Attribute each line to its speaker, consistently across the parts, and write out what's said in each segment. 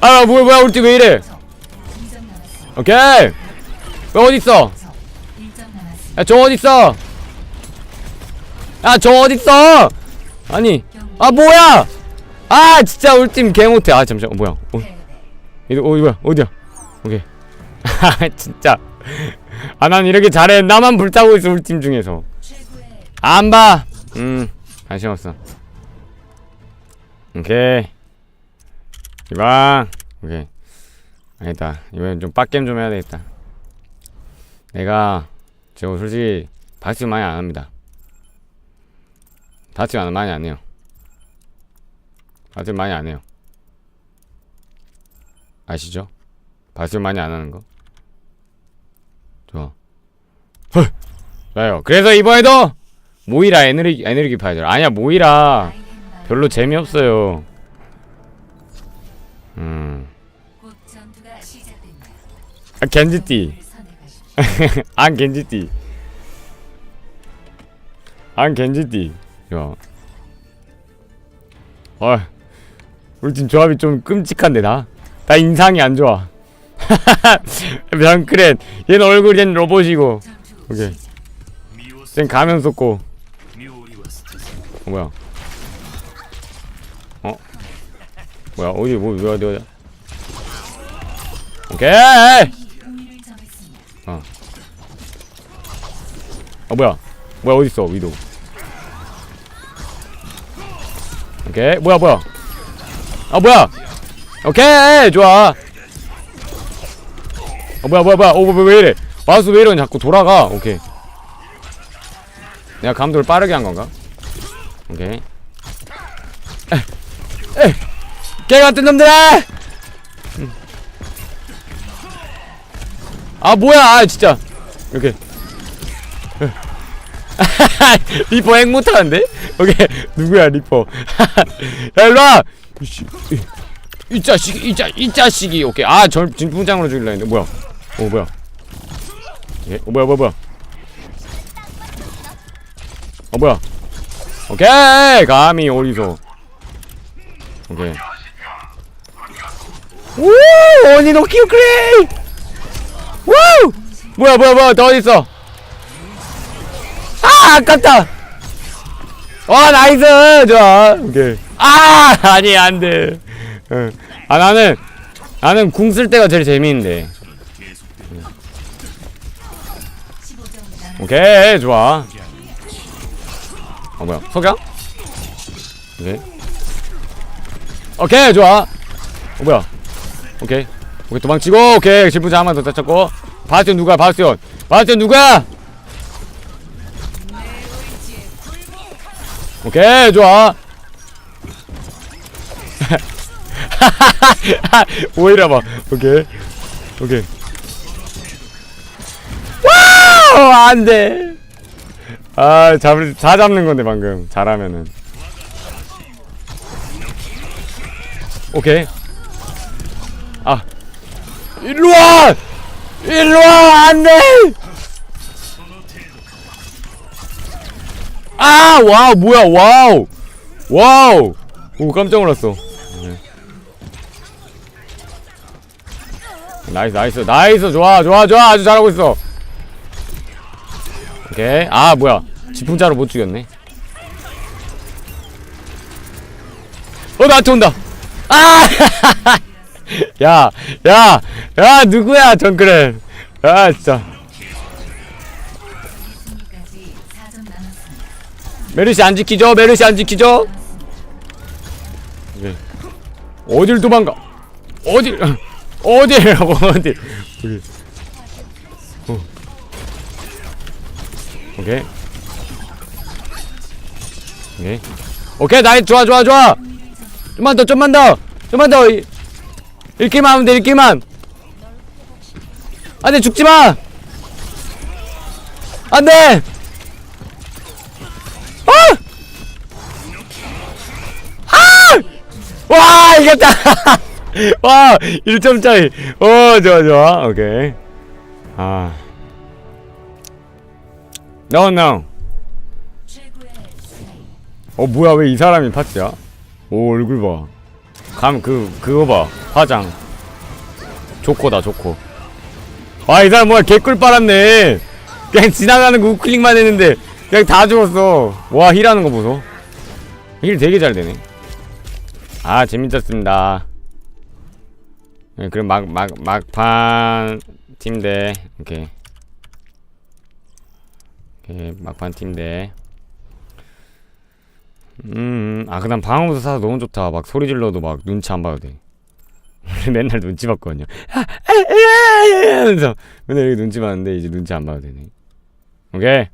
Speaker 1: 아 뭐야 뭐야 우리 팀 왜 이래? 오케이. 왜 어딨어? 야저 어딨어? 야저 어딨어? 아니 아 뭐야? 아 진짜 우리 팀 개 못해. 아 잠시만. 어, 뭐야? 어, 이거 어 뭐야. 어디야? 오케이. 아 진짜. 아난 이렇게 잘해. 나만 불타고 있어 우리 팀 중에서. 안봐음 관심 없어. 오케이 이방 오케이. 아니다. 이번엔 좀 빡겜 좀 해야 되겠다. 내가 저 솔직히 발수 많이 안 합니다. 안 많이 안 해요. 발수 많이 안 해요. 아시죠? 발수 많이 안 하는 거? 좋아. 헐! 좋아요. 그래서 이번에도 모이라 에너지 에너지 파이들 아니야 모이라. 별로 재미없어요 음. 아, 겐지띠. 안 겐지띠 안 겐지띠 좋아 어 우리 팀 조합이 좀 끔찍한데 나? 나 인상이 안 좋아 병크렛 얘는 얼굴이 는 로봇이고 오케이. 쟤 가면 썼고 어 뭐야 뭐야? 어디 뭐 어디 어디 어디? 오케이!
Speaker 2: 우위를 점했습니다.
Speaker 1: 아 뭐야? 뭐야 어딨어 위도? 오케이. 뭐야 뭐야? 아 뭐야? 오케이! 좋아. 아 뭐야 뭐야 뭐야? 어왜 이래? 마우스 왜 이러니? 자꾸 돌아가. 오케이. 내가 감도를 빠르게 한 건가? 오케이 에이 개 같은 놈들아? 음. 아 뭐야? 아 진짜. 이렇게 리퍼 핵 못하는데? 오케이. 누구야 리퍼? 야 일로와! 이, 이 자식 이, 자, 이 자식이. 오케이. 아 절 진풍장으로 죽일라 했는데. 뭐야? 어 뭐야? 예? 어 뭐야 뭐야 뭐야? 어 뭐야? 오케이. 감히 어디서? 오케이 우 언니 키우 크레이! 우 뭐야 뭐야 뭐야 너 어딨어? 아 아깝다! 와 나이스! 좋아 오케이. 아 아니 안돼. 응. 아 나는 나는 궁 쓸 때가 제일 재미있는데.
Speaker 2: 15점 남
Speaker 1: 오케이 좋아. 어 뭐야 석양? 오케이 오케이 좋아. 어 뭐야 오케이. 오케이 도망치고. 오케이. 질풍자 한번 더 다쳤고. 바스티온 누가 바스티온? 바스티온 누가? 오케이 좋아. 오히려 봐. 오케이. 오케이. 와우! 안돼. 아 잡을 다 잡는 건데 방금. 잘하면은. 오케이 아. 일로와! 일로와 안돼 아 와우 뭐야 와우! 와우! 오 깜짝 놀랐어. 네. 나이스 나이스 나이스 좋아 좋아 좋아 아주 잘하고 있어. 오케이. 아 뭐야. 지풍자로 못 죽였네. 어 나한테 온다. 아 야 야 야 누구야 정글은? 아 진짜.
Speaker 2: 승리까지 4점 남았습니다.
Speaker 1: 메르시 안 지키죠? 메르시 안 지키죠? 오케이 어딜 도망가? 어딜 어딜 어딜? 오케이 어. 오케이. 오케이. 오케이 나이 좋아 좋아 좋아. 좀만 더 좀만 더. 좀만 더. 이- 읽기만 하면 돼 읽기만. 안돼 죽지마. 안돼. 아! 아! 와 이겼다. 와 1점 차이. 오 좋아 좋아. 오케이. 아. No no. 어 뭐야 왜 이 사람이 팠지야? 오 얼굴 봐 감 그 그거 봐. 화장. 조코다 조코 아이 사람 뭐야 개꿀 빨았네. 그냥 지나가는 거 우클릭만 했는데 그냥 다 죽었어. 와 힐하는 거 보소. 힐 되게 잘 되네. 아 재밌었습니다. 네, 그럼 막 막 막판 팀대 오케이. 오케이 막판 팀대 음, 아, 그 다음 방어구도 사서 너무 좋다. 막 소리 질러도 막 눈치 안 봐도 돼. 맨날 눈치 봤거든요. 하면서 맨날 이렇게 눈치 봤는데 이제 눈치 안 봐도 되네. 오케이.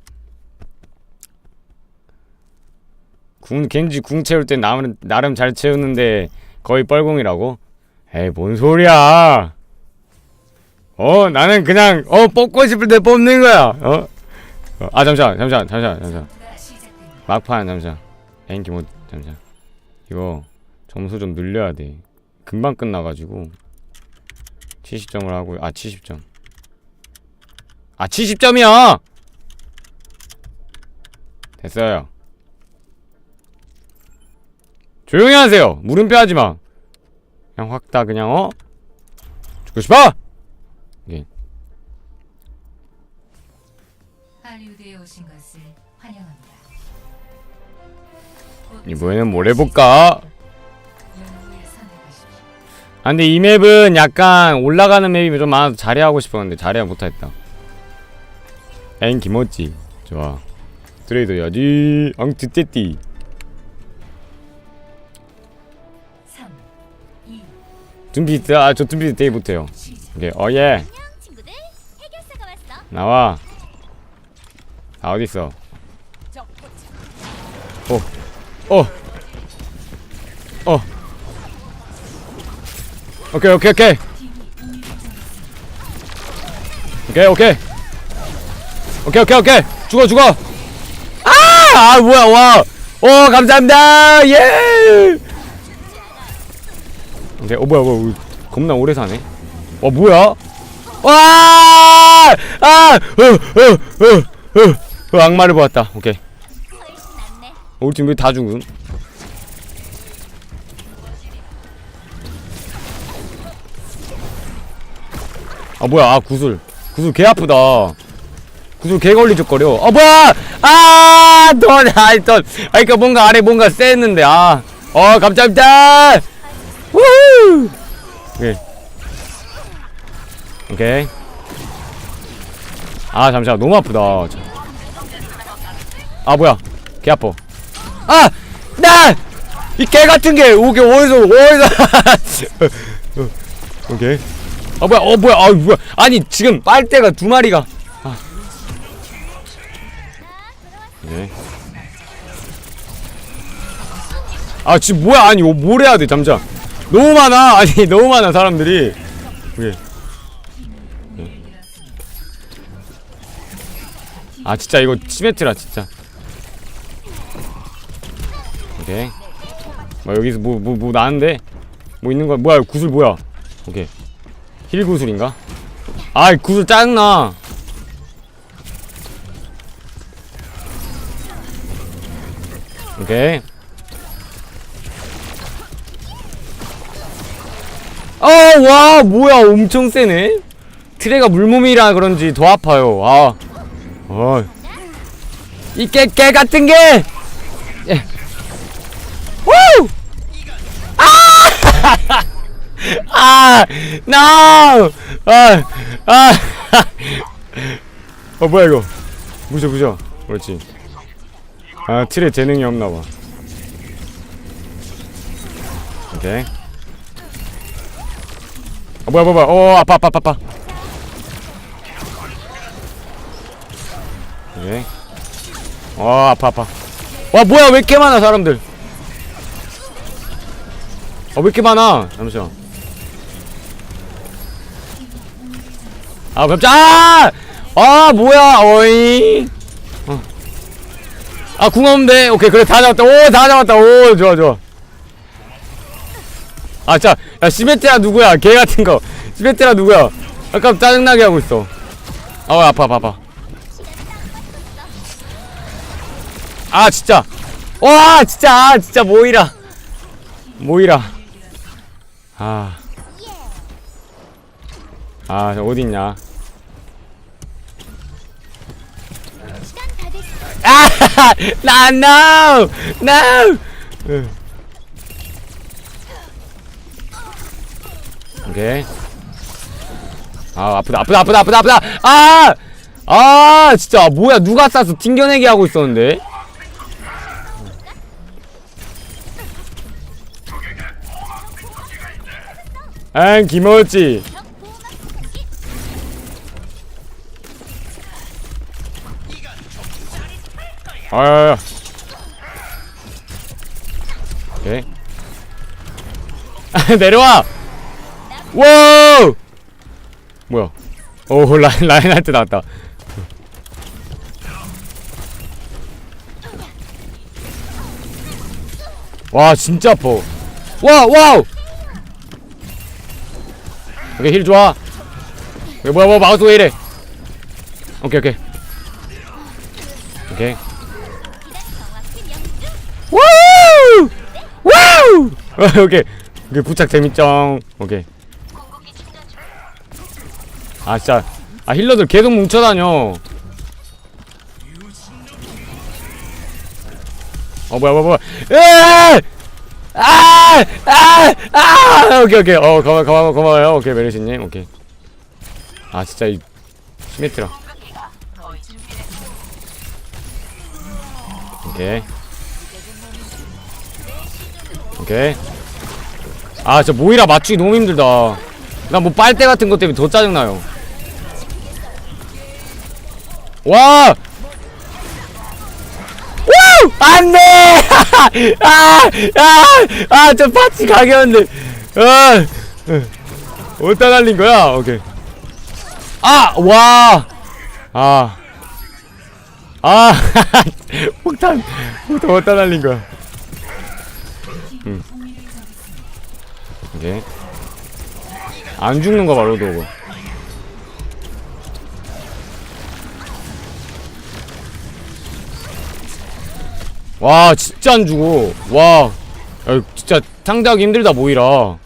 Speaker 1: 궁, 겐지 궁 채울 때 나름, 나름 잘 채우는데 거의 뻘공이라고? 에이, 뭔 소리야! 어, 나는 그냥, 어, 뽑고 싶을 때 뽑는 거야! 어? 어, 아, 잠시만, 잠시만, 잠시만, 잠시만. 막판 잠시만 엔기 못 잠시만 이거 점수 좀 늘려야 돼. 금방 끝나가지고 70점을 하고 아 70점. 아 70점이야! 됐어요. 조용히 하세요. 물음표 하지마. 그냥 확 다 그냥 어? 죽고 싶어 이번에는 뭘 해볼까? 아 근데 이 맵은 약간 올라가는 맵이 좀 많아서 자리하고 싶었는데 자리하 못하겠다. 엥 김어찌. 좋아. 드레이드야지. 엉
Speaker 2: 뒷띠띠.
Speaker 1: 둠비트 아저 둠비트 되게 못해요. 이게 어예. 나와. 아 어딨어? 오. 어. 어. 오케이, 오케이, 오케이. 오케이, 오케이. 오케이, 오케이, 오케이. 죽어, 죽어. 아! 아, 뭐야, 와. 오, 감사합니다. 예! 오케이, 어, 뭐야, 뭐야. 겁나 오래 사네. 와, 뭐야? 와! 아! 으, 으, 으, 으, 으, 악마를 보았다. 오케이. 우리 팀 왜 다 죽음? 아 뭐야. 아 구슬. 구슬 개 아프다. 구슬 개 걸리적거려. 아 뭐야! 아넌 아이 넌 아이 그니까 뭔가 아래 뭔가 쎄했는데 아어 감사합니다. 우 오케이. 오케이. 아 잠시만. 너무 아프다. 참. 아 뭐야. 개 아파 아! 나! 이 개 같은 게 오게 어디서 어디서? 오케이. 아 뭐야 어 뭐야 아 뭐야. 아니 지금 빨대가 두 마리가. 아. 네. 아 지금 뭐야? 아니 뭐, 뭘 해야 돼 잠자. 너무 많아. 아니 너무 많아 사람들이. 오케이. 네. 아 진짜 이거 치메트라 진짜 오케이. 뭐 여기서 뭐뭐 뭐 나는데? 뭐 있는 거야? 뭐야 구슬 뭐야? 오케이. 힐 구슬인가? 아이 구슬 짜증나. 오케이. 아와 뭐야 엄청 세네. 트레가 물몸이라 그런지 더 아파요. 아. 어. 이 깨 깨 같은 게 아! No! 아! 아! 어 뭐야 이거? 부셔 부셔. 그렇지. 아 틀에 재능이 없나 봐. 오케이. 어 뭐야 뭐야 뭐야. 어 아파 아파 아파. 오케이. 어 아파 아파. 와 뭐야 왜 이렇게 많아 사람들 어왜 이렇게 많아 잠시만 아 깜짝 아! 아 뭐야 어이. 어. 아궁 없는데? 오케이 그래 다 잡았다. 오 다 잡았다. 오 좋아 좋아. 아자 야 시메트라 누구야? 개 같은 거. 시메트라 누구야? 아까 짜증나게 하고 있어. 어 아파 아파 아파. 아 진짜. 와 진짜 아 진짜 모이라. 모이라. 아. 아,
Speaker 3: 저다 됐어.
Speaker 1: 아! 나, no! No! 으. 오케이. 아, 아프다, 아프다, 아프다, 아프다, 아프다! 아! 아, 진짜, 뭐야, 누가 쐈어? 튕겨내기 하고 있었는데? 엥, 김어치. 아, 오케이. 아, 내려와! 와우! 뭐야? 오, 라인, 라인한테 나왔다. 와, 진짜 아파. 와, 와우! 오케이, 힐 좋아. 오케이, 뭐야, 뭐야, 마우스 왜 이래? 오케이, 오케이. 오케이. 와우! 와우! 어, 오케이. 오케이, 부착 재밌죠. 오케이. 아, 진짜. 아, 힐러들 계속 뭉쳐다녀. 어, 뭐야, 뭐야, 뭐야. 으아! 아! 아! 아! 오케이, 오케이. 어, 고마워, 고마워, 고마워요. 오케이, 메르시님. 오케이. 아, 진짜 이 시메트라. 오케이. 오케이. 아, 저 모이라 맞추기 너무 힘들다. 나 뭐 빨대 같은 것 때문에 더 짜증나요. 와! 우! 안 돼! 아! 아! 아, 저 파츠 가게였는데. 아! 어디다 날린 거야? 오케이. 아! 와! 아. 아! 폭탄! 폭탄 어디다 날린 거야? 음. 오케이. 안 죽는 거 바로 도고. 와 진짜 안 죽어. 와. 야, 진짜 상대하기 힘들다 모이라.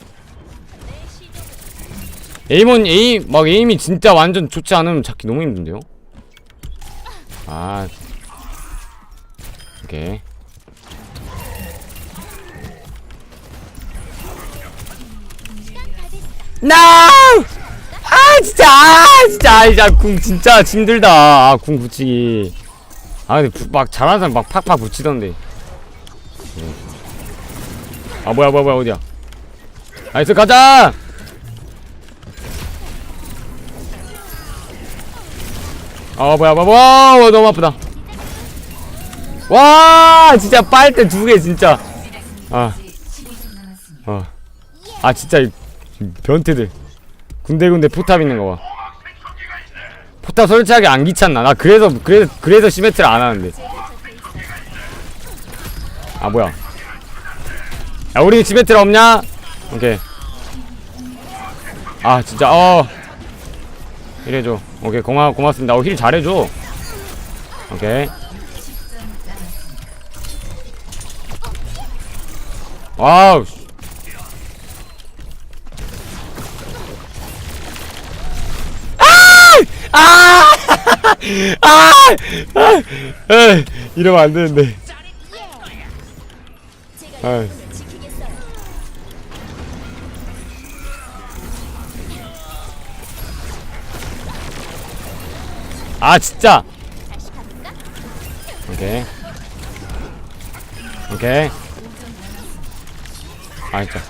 Speaker 1: 에임은 에임 막 에임이 진짜 완전 좋지 않으면 잡기 너무 힘든데요. 아. 오케이. NO! 아 진짜 아 진짜 아 진짜 궁 진짜 힘들다 아, 궁 붙이기 아 근데 부- 막 잘하는 사람 막 팍팍 붙이던데 네. 아 뭐야 뭐야 뭐야 어디야 나이스 가자 아 뭐야 뭐야 와 와, 너무 아프다 와 진짜 빨대 두 개 진짜 아
Speaker 2: 아직 12분 남았습니다.
Speaker 1: 어. 아 진짜 이 변태들 군데군데 포탑 있는 거 봐. 포탑 설치하기 안 귀찮나? 나 그래서 그래서 그래서 시메트를 안 하는데. 아 뭐야? 야 우리 시메트라 없냐? 오케이. 아 진짜 어. 이래줘. 오케이 고마 고맙습니다. 어힐 잘해줘. 오케이. 와우. 아! 아! 아! 에이, 이러면 안 되는데.
Speaker 3: 지키겠어요.
Speaker 1: 아, 진짜. 오케이. 오케이. 아, 진짜.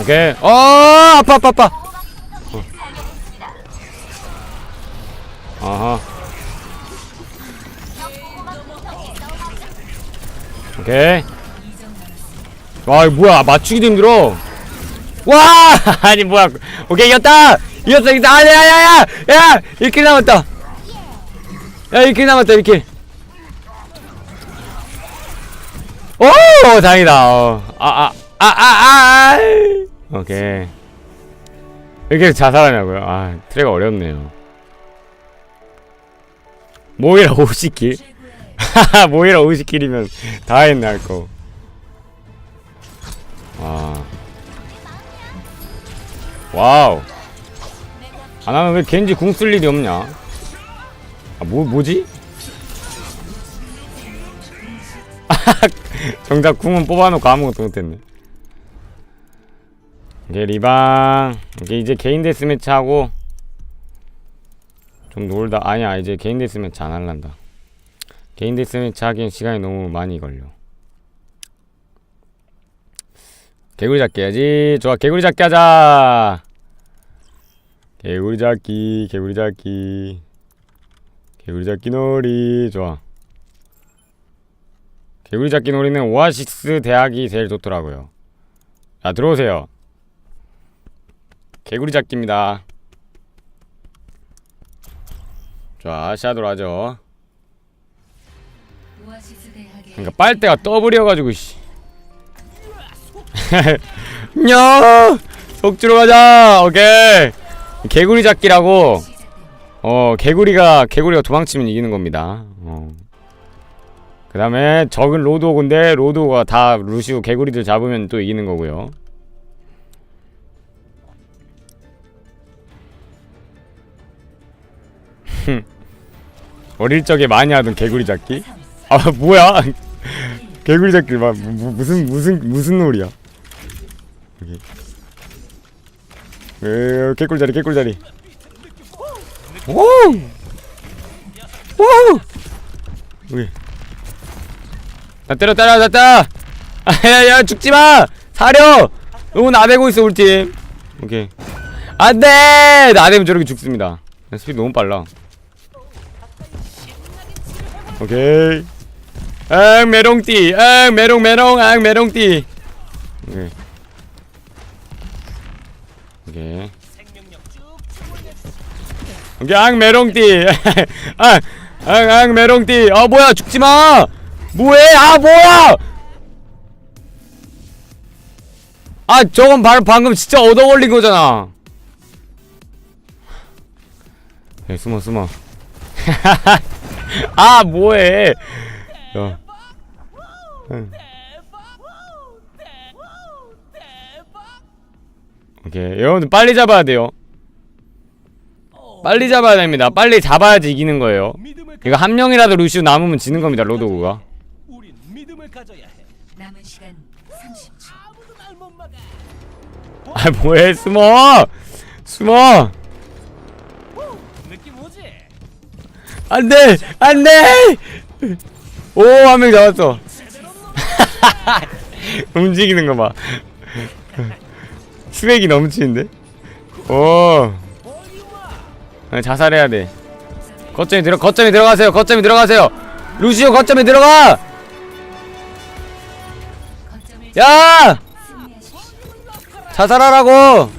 Speaker 1: 오케이. 어, 아파, 아파, 아파. 아하. 오케이. 와, 이거 뭐야. 맞추기도 힘들어. 와! 아니, 뭐야. 오케이, 이겼다! 이겼어, 이겼어. 아, 야, 야, 야! 야! 1킬 남았다. 야, 1킬 남았다, 1킬. 오! 다행이다. 어. 아, 아, 아, 아, 아! 오케이. 이렇게 자살하냐고요? 아, 트레가 어렵네요. 모이라 50킬? 하하, 모이라 50킬이면 다 했네, 할 거. 아 와우 아 나는 왜 겐지 궁 쓸 일이 없냐 아 뭐, 뭐지? 정작 궁은 뽑아놓고 아무것도 못했네 이게 리방 이제 개인 데스매치 하고 좀 놀다. 아니야 이제 개인 데스매치 안 할란다. 개인 데스매치 하기엔 시간이 너무 많이 걸려. 개구리 잡기 해야지. 좋아 개구리 잡기 하자. 개구리 잡기 개구리 잡기. 개구리 잡기 놀이. 좋아. 개구리 잡기 놀이는 오아시스 대학이 제일 좋더라고요. 자 들어오세요. 개구리 잡기입니다 자 샤도로 하죠. 그러니까 빨대가 더블이어가지고 씨. 야! 속주로 가자! 오케이! 개구리 잡기라고. 어 개구리가 개구리가 도망치면 이기는 겁니다. 어. 그 다음에 적은 로드오그인데 로드오가 다 루시우 개구리들 잡으면 또 이기는 거고요 어릴 적에 많이 하던 개구리 잡기? 아 뭐야? 개구리 잡기 막 무, 무- 무슨 무슨 무슨 놀이야? 여기. 에 개꿀 자리 개꿀 자리. 오! 오! 여기. 나 때려 때려 나 때려! 아야야 죽지 마! 사려! 너무 나대고 있어 우리 팀. 오케이. 안돼! 나대면 저렇게 죽습니다. 스피드 너무 빨라 오케이. 앙 메롱띠. 앙 메롱 메롱 앙 메롱띠. 오케이. 오케이. 오케이 앙 메롱띠. 앙앙앙 메롱띠. 아 뭐야 죽지마. 뭐해? 아 뭐야? 아 저건 바로 방금 진짜 얻어 걸린 거잖아. 네, 숨어 숨어 아 뭐해 야. 응. 오케이 여러분들 빨리 잡아야 돼요 빨리 잡아야 됩니다 빨리 잡아야지 이기는 거예요 이거 한 명이라도 루시우 남으면 지는 겁니다 로도구가
Speaker 4: 우린 믿음을 가져야 해.
Speaker 2: 남은 시간 30초.
Speaker 4: 아무도 날못 막아.
Speaker 1: 아 뭐해 숨어 숨어? 안돼! 안돼! 오 한 명 잡았어. 움직이는 거봐. 수액이 넘치는데? 오. 아, 자살해야 돼. 거점에 들어 거점에 들어가세요 거점에 들어가세요. 루시오 거점에 들어가! 야. 자살하라고!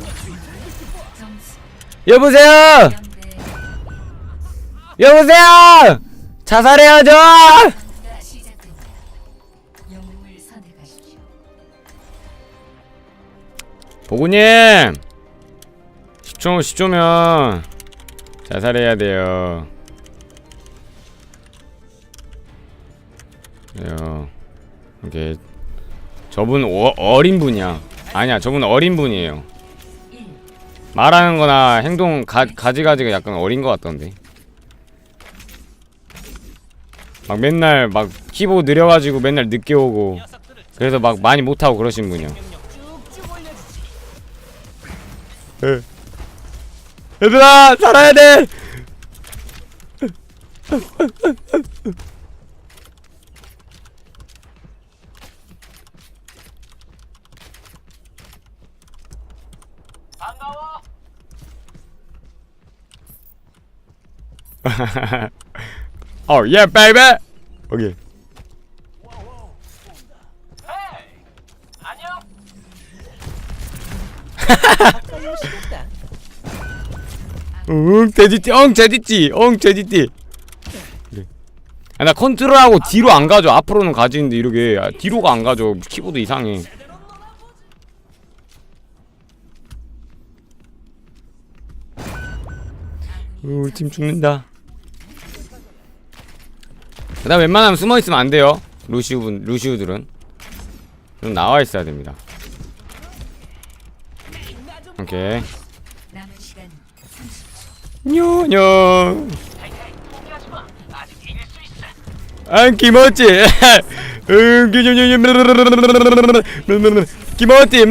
Speaker 1: 여보세요!
Speaker 2: 0대
Speaker 1: 여보세요? 자살해야죠. 보구님! 10초 10초면 자살해야 돼요. 그래요. 이게 저분 어, 어린 분이야. 아니야 저분 어린 분이에요.
Speaker 2: 1.
Speaker 1: 말하는 거나 행동 가, 가지가지가 약간 어린 것 같던데 막 맨날 막 키보드 느려가지고 맨날 늦게 오고 그래서 막 많이 못하고 그러신
Speaker 4: 쭉쭉 올려주지.
Speaker 1: 얘들아 살아야 돼
Speaker 4: 반가워.
Speaker 1: 어, 예, 베이비. 오케이. 응, 돼지띠, 엉, 돼지띠, 엉, 돼지띠. 그래. 아, 나 컨트롤하고 뒤로 안 가죠. 앞으로는 가지는데 이렇게 아, 뒤로가 안 가죠. 키보드 이상해. 어, 우리 팀 죽는다. 그 다음 웬만하면 숨어 있으면 안 돼요. 루시우분, 루시우들은 좀 나와 있어야 됩니다.
Speaker 4: 좀
Speaker 1: 오케이
Speaker 2: 남은 시간 30초.
Speaker 1: 뇨뇨
Speaker 4: 포기하지 마.
Speaker 1: 기뇨뇨뇨 기모찌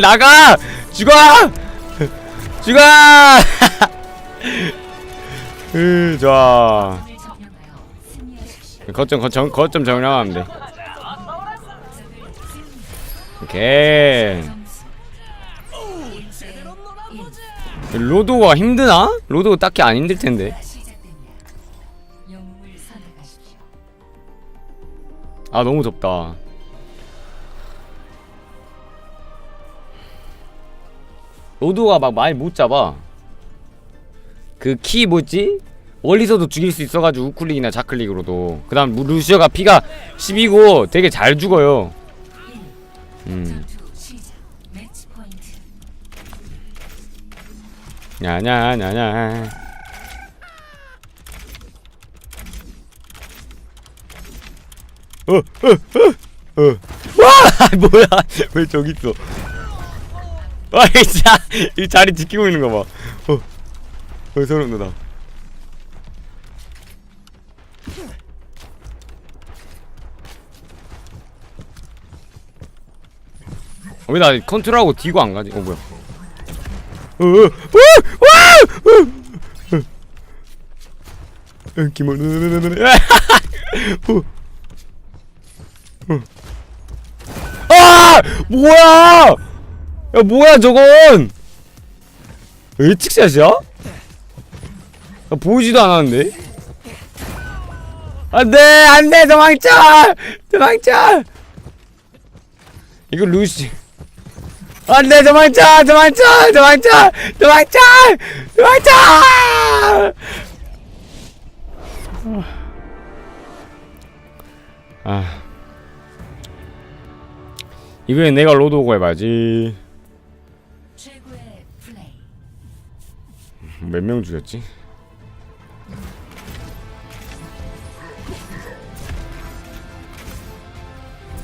Speaker 1: 나가! 죽어! 죽어! 으 좋아. 거점 거점 거점 정령하면 돼. 오케이 로도가 힘드나? 로도 딱히 안 힘들 텐데. 아 너무 덥다. 로도가 막 많이 못 잡아. 그 키 뭐지? 멀리서도 죽일 수 있어가지고 우클릭이나 자클릭으로도. 그다음 루시어가 피가 10이고 되게 잘 죽어요.
Speaker 2: 1.
Speaker 1: 음. 야냐냐냐. 어, 어, 어, 어. 와! 뭐야? 왜 저기 있어? 와, 이 자, 이 자리 지키고 있는 거 봐. 어, 어, 소름 돋아. 왜나 컨트롤하고 뒤고 안 가지? 어 뭐야? 어, 어, 어, 어. 어. 아! 뭐야! 야, 뭐야, 저건! 예측샷이야? 나 보이지도 않았는데? 안 돼! 안 돼! 도망쳐! 도망쳐! 이거 루시. 안 돼! 도망쳐! 도망쳐! 도망쳐! 도망쳐! 도망쳐! 아. 이번엔 내가 로드 오고 해봐야지. 몇 명 죽였지?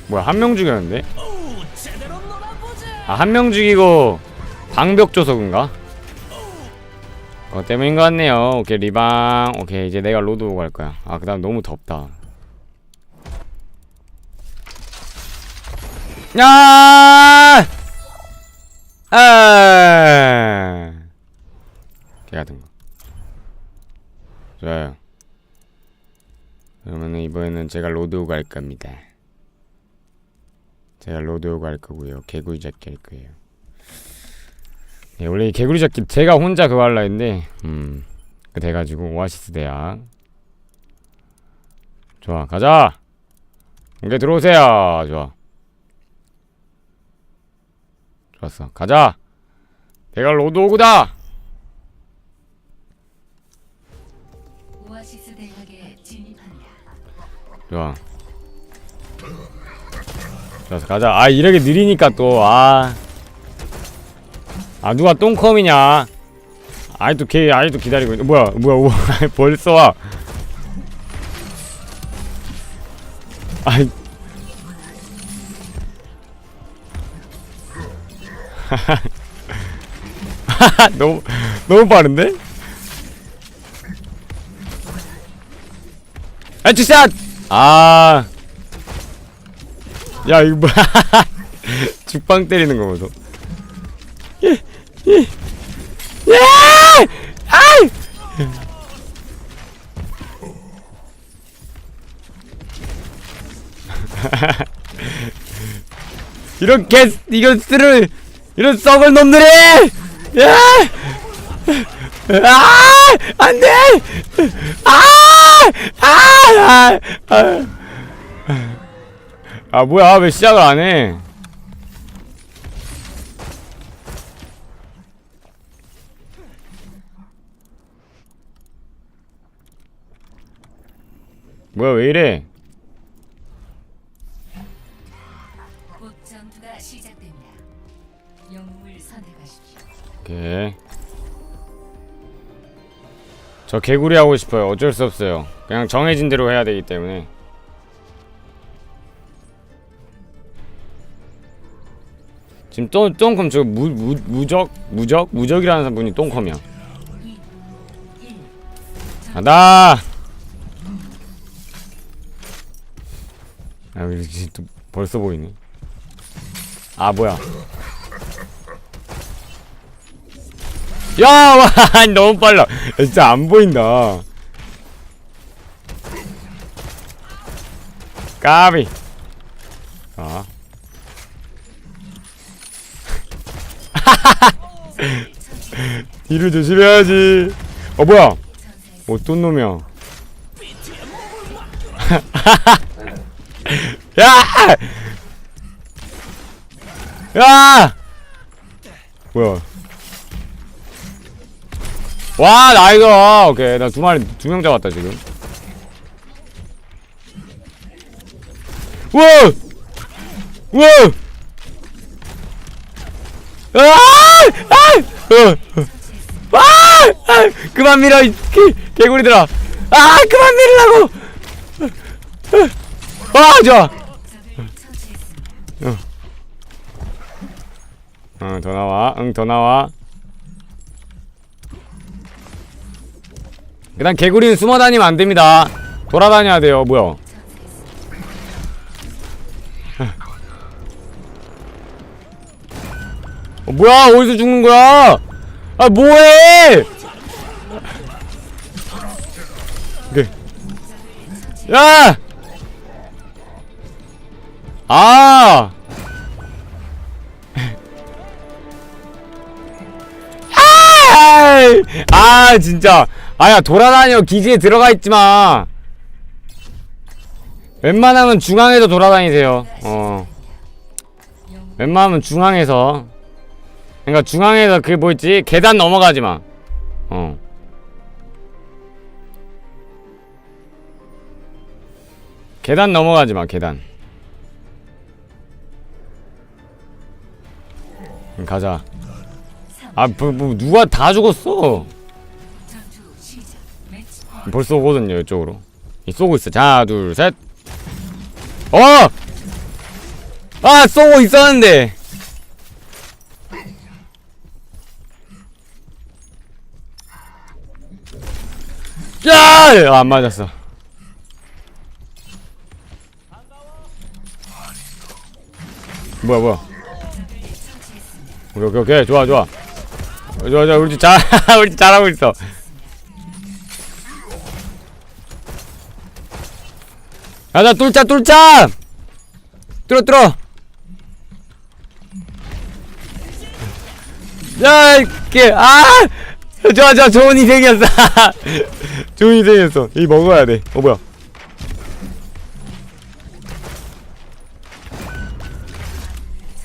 Speaker 1: 뭐야 한 명 죽였는데?
Speaker 4: 아
Speaker 1: 한 명 죽이고 방벽 그런가? 그거 때문인 것 같네요. 오케이 리방. 오케이 이제 내가 로드 오고 갈 거야. 아 그 다음 너무 덥다. 야! 아! 개 같은 거. 좋아요. 그러면은 이번에는 제가 로드 오고 갈 겁니다 제가 로드 오고 갈 거고요. 개구리 잡기 할 거예요. 네, 원래 이 개구리 잡기 제가 혼자 그거 할라 했는데 음, 그 돼가지고 오아시스 대학 좋아 가자! 이게 들어오세요! 좋아. 좋았어 가자! 내가 로드 오구다!
Speaker 2: 오아시스 대학에 진입합니다.
Speaker 1: 좋아 좋았어 가자 아 이렇게 느리니까 또아 아 누가 똥컴이냐 아직도 걔 아직도 기다리고 있네 뭐야 뭐야 우와 벌써 와 아이 너무 너무 빠른데? 아 주샷! 아. 야, 이거 뭐야. 죽방 때리는 거 보소. 예, 예. 예! 아이! 이런 개, 이런 쓰를, 이런 썩을 놈들이! 야! 아! 안 돼! 아! 아! 아! 아! 아, 뭐야, 왜 시작을 안 해? 뭐야, 왜 이래?
Speaker 2: 곧 전투가 시작됩니다. 영웅을 선택하십시오.
Speaker 1: 오케이. 저 개구리 하고 싶어요. 어쩔 수 없어요. 그냥 정해진 대로 해야 되기 때문에. 지금 똥 똥컴 저 무, 무, 무적 무적 무적이라는 분이 똥컴이야. 가다. 아 여기 또 벌써 보이네. 아 뭐야? 야, 와, 너무 빨라. 진짜 안 보인다. 까비. 아. 뒤를 조심해야지. 어, 뭐야? 어떤 놈이야? 야! 야! 뭐야? 와 나이스 오케이 나 두 마리 두 명 잡았다 지금 우와 우와 아! 아! 어! 아! 아! 그만 밀어 이 개, 개구리들아 아 그만 밀으라고 아 좋아 어더 나와 응 더 나와 일단 개구리는 숨어 다니면 안 됩니다. 돌아다녀야 돼요. 뭐야? 어, 뭐야? 어디서 죽는 거야? 아, 뭐해? 오케이. 야! 아! 아! 아, 진짜. 아야 돌아다녀 기지에 들어가 있지마 웬만하면 중앙에서 돌아다니세요 어 웬만하면 중앙에서 그러니까 중앙에서 그 뭐있지? 계단 넘어가지 마. 어. 계단 넘어가지 마 계단. 응, 가자. 아 뭐, 뭐 누가 다 죽었어. 벌써 오거든요 이쪽으로. 이 쏘고 있어. 자 둘 셋. 어! 아 쏘고 있었는데 야! 아, 안 맞았어. 뭐야 뭐야? 오케이 오케이 오케이. 좋아 좋아. 좋아 좋아. 우리 집 잘, 우리 집 잘하고 있어. 야나 뚫자 뚫자! 뚫어 뚫어! 야 이렇게 아 좋아 좋아 좋은 희생이었어. 좋은 희생이었어. 이 먹어야 돼어 뭐야?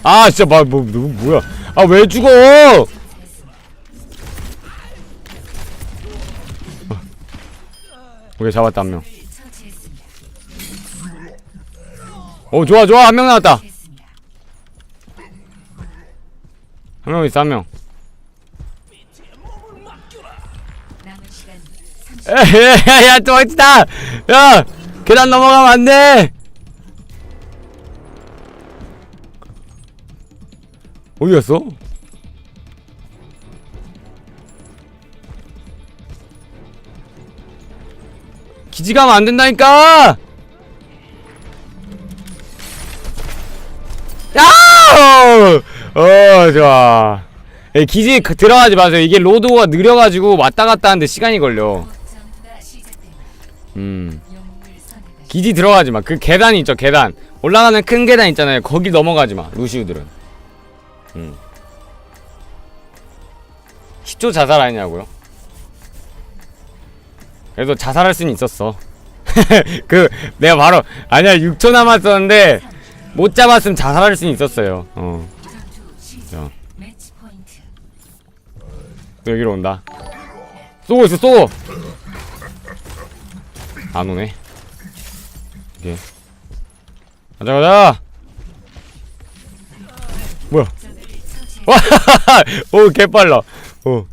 Speaker 1: 아 진짜 막 뭐, 뭐 뭐야? 아 왜 죽어? 어. 오케이 잡았다 한명. 오 좋아 좋아. 한 명 나왔다. 한 명 있어 한명
Speaker 2: 30.
Speaker 1: 야야야 또 있다 야 계단 넘어가면 안돼 어디 갔어? 기지 가면 안 된다니까 야! 어 좋아 예, 기지 그- 들어가지 마세요 이게 로드가 느려가지고 왔다 갔다 하는데 시간이 걸려. 음. 기지 들어가지 마. 그 계단 있죠, 계단. 올라가는 큰 계단 있잖아요. 거기 넘어가지 마. 루시우들은. 음. 10초 자살 아니냐고요? 그래도 자살할 수는 있었어. 그 내가 바로 아니야 6초 남았었는데 못 잡았으면 자살할 수는 있었어요. 어.
Speaker 2: 포인트.
Speaker 1: 여기로 온다. 쏘고 있어, 쏘고. 안 오네. 오케이. 가자, 가자. 뭐야? 와, 오, 개빨라. 오.